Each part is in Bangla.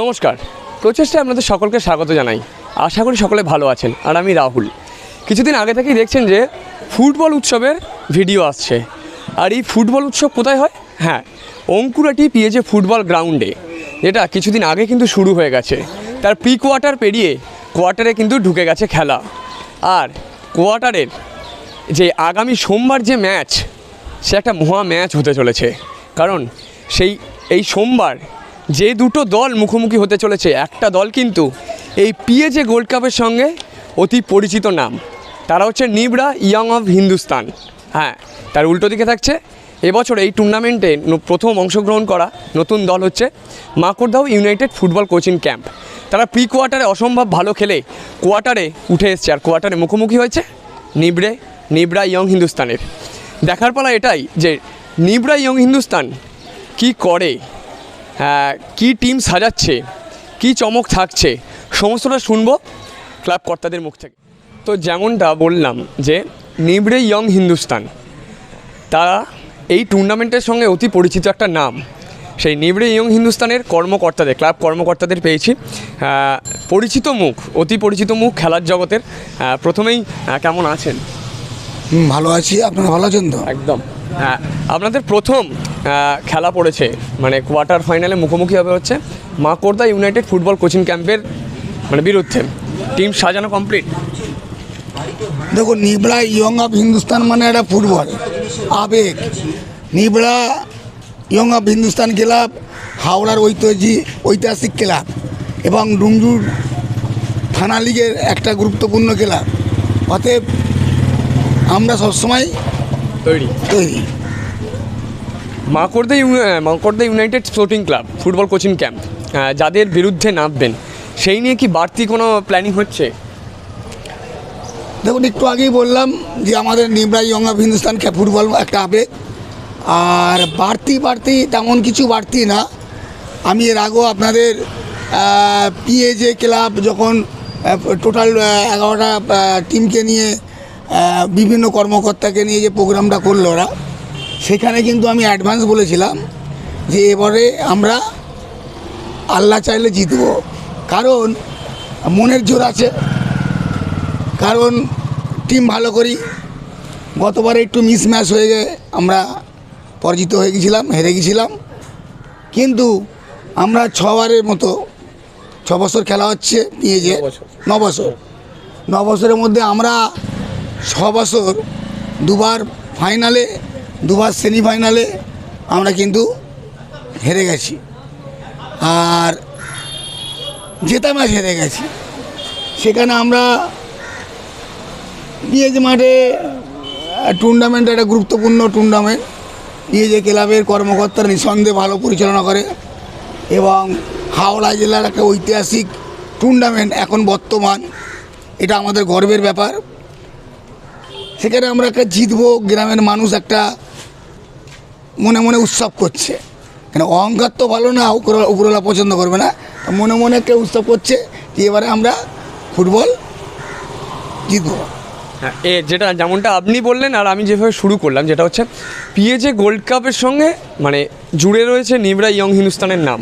নমস্কার। প্রচেষ্টায় আপনাদের সকলকে স্বাগত জানাই। আশা করি সকলে ভালো আছেন আর আমি রাহুল। কিছুদিন আগে থেকেই দেখছেন যে ফুটবল উৎসবের ভিডিও আসছে। আর এই ফুটবল উৎসব কোথায় হয়? হ্যাঁ অঙ্কুরাটি পিএজে ফুটবল গ্রাউন্ডে, যেটা কিছুদিন আগে কিন্তু শুরু হয়ে গেছে। তার প্রি কোয়ার্টার পেরিয়ে কোয়ার্টারে কিন্তু ঢুকে গেছে খেলা। আর কোয়ার্টারের যে আগামী সোমবার যে ম্যাচ, সে একটা মহা ম্যাচ হতে চলেছে। কারণ সেই, এই সোমবার যে দুটো দল মুখোমুখি হতে চলেছে, একটা দল কিন্তু এই পিএজে গোল্ড কাপের সঙ্গে অতি পরিচিত নাম। তারা হচ্ছে নিবড়া ইয়ং অফ হিন্দুস্তান হ্যাঁ তার উল্টো দিকে থাকছে, এবছর এই টুর্নামেন্টে প্রথম অংশগ্রহণ করা নতুন দল হচ্ছে মাকড়দাও ইউনাইটেড ফুটবল কোচিং ক্যাম্প তারা প্রি কোয়ার্টারে অসম্ভব ভালো খেলে কোয়ার্টারে উঠে এসছে, আর কোয়ার্টারে মুখোমুখি হয়েছে নিবড়ে নিবড়া ইয়ং হিন্দুস্তানের দেখার পালা এটাই যে নিবড়া ইয়ং হিন্দুস্তান কি করে কি টিম সাজাচ্ছে কি চমক থাকছে সমস্তটা শুনব ক্লাব কর্তাদের মুখ থেকে। তো যেমনটা বললাম যে নিবড়ে ইয়ং হিন্দুস্তান তারা এই টুর্নামেন্টের সঙ্গে অতি পরিচিত একটা নাম। সেই নিবড়ে ইয়ং হিন্দুস্তানের কর্মকর্তাদের ক্লাব কর্মকর্তাদের পেয়েছি। পরিচিত মুখ অতি পরিচিত মুখ খেলার জগতের প্রথমেই কেমন আছেন? ভালো আছি। আপনারা ভালো আছেন তো? একদম। হ্যাঁ আপনাদের প্রথম খেলা পড়েছে। মানে কোয়ার্টার ফাইনালে মুখোমুখি হবে হচ্ছে মাকড়দা ইউনাইটেড ফুটবল কোচিং ক্যাম্পের মানে বিরুদ্ধে। টিম সাজানো কমপ্লিট দেখুন নিবড়া ইয়ং অফ হিন্দুস্তান মানে একটা ফুটবল। আবেগ। Nibra young of Hindustan club হাওড়ার ঐতিহ্যি ঐতিহাসিক ক্লাব এবং ডুমজুর থানা লীগের একটা গুরুত্বপূর্ণ ক্লাব। অতএব আমরা সবসময় তৈরি। তৈরি। Makardah Makardah United sporting club, football coaching camp যাদের বিরুদ্ধে নামবেন, সেই নিয়ে কি বাড়তি কোনো প্ল্যানিং হচ্ছে? দেখুন, একটু আগেই বললাম যে আমাদের Nibra young of Hindustan football একটা আবেগ আর বাড়তি বাড়তি তেমন কিছু বাড়তি না। আমি এর আগেও আপনাদের পিএজে ক্লাব যখন টোটাল এগারোটা টিমকে নিয়ে বিভিন্ন কর্মকর্তাকে নিয়ে যে প্রোগ্রামটা করল ওরা সেখানে কিন্তু আমি অ্যাডভান্স বলেছিলাম যে এবারে আমরা আল্লাহ চাইলে জিতবো। কারণ মনের জোর আছে। কারণ টিম ভালো করি। গতবারে একটু মিস ম্যাচ হয়ে গিয়ে আমরা পরাজিত হয়ে গেছিলাম হেরে গেছিলাম। কিন্তু আমরা ছবারের মতো ছ বছর খেলা হচ্ছে পিএজে। ন বছর ন বছরের মধ্যে আমরা ছ বছর দুবার ফাইনালে দুবার সেমিফাইনালে আমরা কিন্তু হেরে গেছি। আর জেতা ম্যাচ হেরে গেছি। সেখানে আমরা পিএজ মাঠে টুর্নামেন্ট একটা গুরুত্বপূর্ণ টুর্নামেন্ট পিএজে ক্লাবের কর্মকর্তারা নিঃসন্দেহে ভালো পরিচালনা করে এবং হাওড়া জেলার একটা ঐতিহাসিক টুর্নামেন্ট এখন বর্তমান। এটা আমাদের গর্বের ব্যাপার। সেখানে আমরা একটা জিতবো, গ্রামের মানুষ একটা মনে মনে উৎসব করছে। কেন অহংকার তো ভালো না উপরওয়ালা পছন্দ করবে না। মনে মনে একটা উৎসব করছে যে এবারে আমরা ফুটবল জিতবো। হ্যাঁ এ যেটা যেমনটা আপনি বললেন আর আমি যেভাবে শুরু করলাম, যেটা হচ্ছে পিএজে গোল্ড কাপের সঙ্গে মানে জুড়ে রয়েছে নিবড়া ইয়ং হিন্দুস্তানের নাম।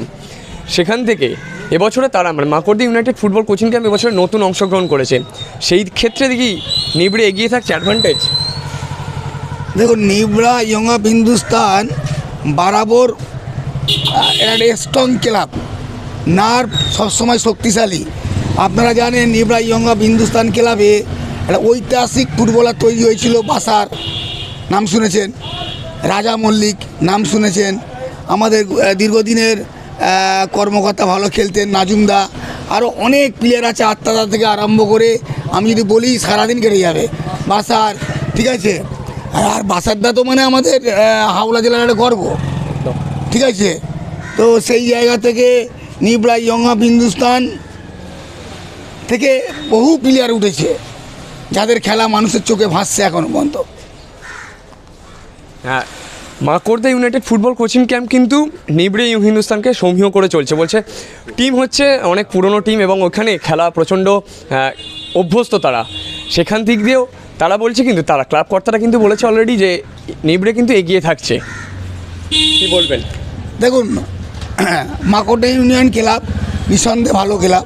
সেখান থেকে এবছরে তারা মানে Makardah United football coaching camp এবছরে নতুন অংশগ্রহণ করেছে। সেই ক্ষেত্রে দেখি নিবড়ে এগিয়ে থাকছে অ্যাডভান্টেজ দেখুন, নিবড়া ইয়ং অফ হিন্দুস্তান বরাবর একটা স্ট্রং ক্লাব নার্ভ সবসময় শক্তিশালী। আপনারা জানেন, নিবড়া ইয়ং অফ হিন্দুস্তান ক্লাবে একটা ঐতিহাসিক ফুটবলার তৈরি হয়েছিল বাসার, নাম শুনেছেন? রাজা মল্লিক, নাম শুনেছেন? আমাদের দীর্ঘদিনের কর্মকর্তা ভালো খেলতেন নাজুমদা আরও অনেক প্লেয়ার আছে আত্মাদা থেকে আরম্ভ করে, আমি যদি বলি সারাদিন কেটে যাবে। বাসার, ঠিক আছে? আর বাসারদা তো মানে আমাদের হাওড়া জেলার একটা গর্ব। ঠিক আছে? তো সেই জায়গা থেকে নিবড়া ইয়ং অফ হিন্দুস্তান থেকে বহু প্লেয়ার উঠেছে যাদের খেলা মানুষের চোখে ভাসছে এখনও পর্যন্ত। হ্যাঁ Makardah United football coaching camp কিন্তু নিবড়ে হিন্দুস্তানকে সমীহ করে চলছে। বলছে টিম হচ্ছে অনেক পুরনো টিম এবং ওখানে খেলা প্রচণ্ড অভ্যস্ত তারা। সেখান দিক দিয়েও তারা বলছে কিন্তু তারা ক্লাব কর্তারা কিন্তু বলেছে অলরেডি যে নিবড়ে কিন্তু এগিয়ে থাকছে। কি বলবেন? দেখুন মাকড়া ইউনিয়ন ক্লাব নিঃসন্দেহে ভালো ক্লাব।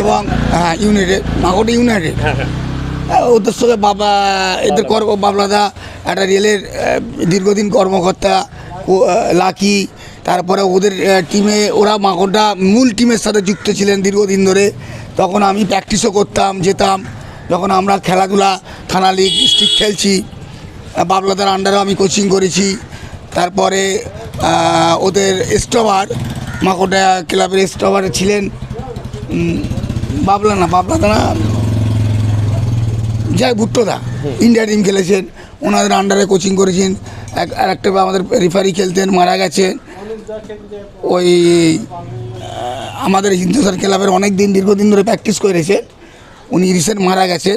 এবং হ্যাঁ ইউনাইটেড মাগোটা ইউনাইটেড হ্যাঁ হ্যাঁ। ওদের সঙ্গে বাবা এদের কর্ম বাবলাদা একটা রেলের দীর্ঘদিন কর্মকর্তা লাকি তারপরে ওদের টিমে ওরা মাকড়টা মূল টিমের সাথে যুক্ত ছিলেন দীর্ঘদিন ধরে। তখন আমি প্র্যাকটিসও করতাম যেতাম। যখন আমরা খেলাধুলা, থানা লিগ ডিস্ট্রিক্ট খেলছি বাবলাদার আন্ডারেও আমি কোচিং করেছি, তারপরে ওদের স্টভার মাকড়া ক্লাবের স্টভারে ছিলেন বাবলা না, বাবলাদা না, যাই ভুট্টোদা ইন্ডিয়া টিম খেলেছেন, ওনাদের আন্ডারে কোচিং করেছেন, এক একটা আমাদের রেফারি খেলতেন, মারা গেছেন, ওই আমাদের হিন্দুস্তান ক্লাবের অনেক দিন দীর্ঘদিন ধরে প্র্যাকটিস করেছেন উনি রিসেন্ট মারা গেছেন।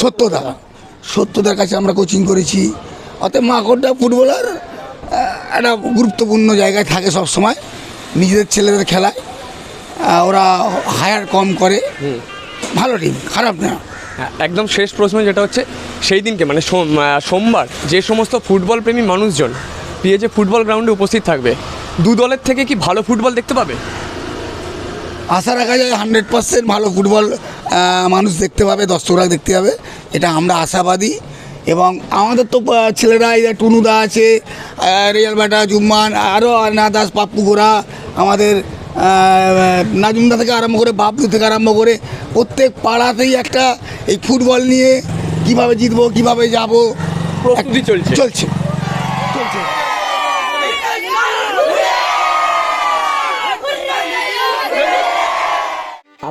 সত্যদা। সত্যদার কাছে আমরা কোচিং করেছি। অতএব মাকড়টা ফুটবলার একটা গুরুত্বপূর্ণ জায়গায় থাকে সব সময় নিজেদের ছেলেদের খেলায়। ওরা হায়ার কম করে। ভালো টিম খারাপ না। হ্যাঁ, একদম শেষ প্রশ্ন যেটা হচ্ছে সেই দিনকে মানে সোম- সোমবার যে সমস্ত ফুটবল প্রেমী মানুষজন পিএজে ফুটবল গ্রাউন্ডে উপস্থিত থাকবে দু দলের থেকে কি ভালো ফুটবল দেখতে পাবে? আশা রাখা যায় হান্ড্রেড পার্সেন্ট ভালো ফুটবল মানুষ দেখতে পাবে দর্শকরা দেখতে পাবে। এটা আমরা আশাবাদী। এবং আমাদের তো ছেলেরা এই যে টুনুদা আছে রিয়াল বাটা জুম্মান আরও না দাস পাপ্পু গোরা আমাদের নাজুমদা থেকে আরম্ভ করে বাবলু থেকে আরম্ভ করে প্রত্যেক পাড়াতেই একটা এই ফুটবল নিয়ে কীভাবে জিতবো কীভাবে যাব চলছে। চলছে। চলছে।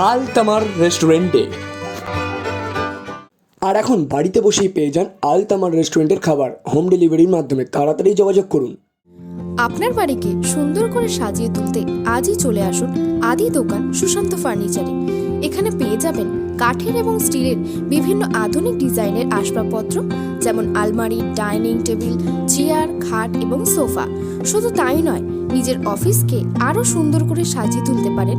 আল তামার রেস্টুরেন্টে। আর এখন বাড়িতে বসেই পেয়ে যান আলতামার রেস্টুরেন্টের খাবার। হোম ডেলিভারির মাধ্যমে তাড়াতাড়ি যোগাযোগ করুন। আপনার বাড়িকে সুন্দর করে সাজিয়ে তুলতে আজই চলে আসুন আদি দোকান সুশান্ত ফার্নিচারে। এখানে পেয়ে যাবেন কাঠের এবং স্টিলের বিভিন্ন আধুনিক ডিজাইনের আসবাবপত্র, যেমন আলমারি, ডাইনিং টেবিল, চেয়ার, খাট এবং সোফা। শুধু তাই নয়, নিজের অফিসকে আরও সুন্দর করে সাজিয়ে তুলতে পারেন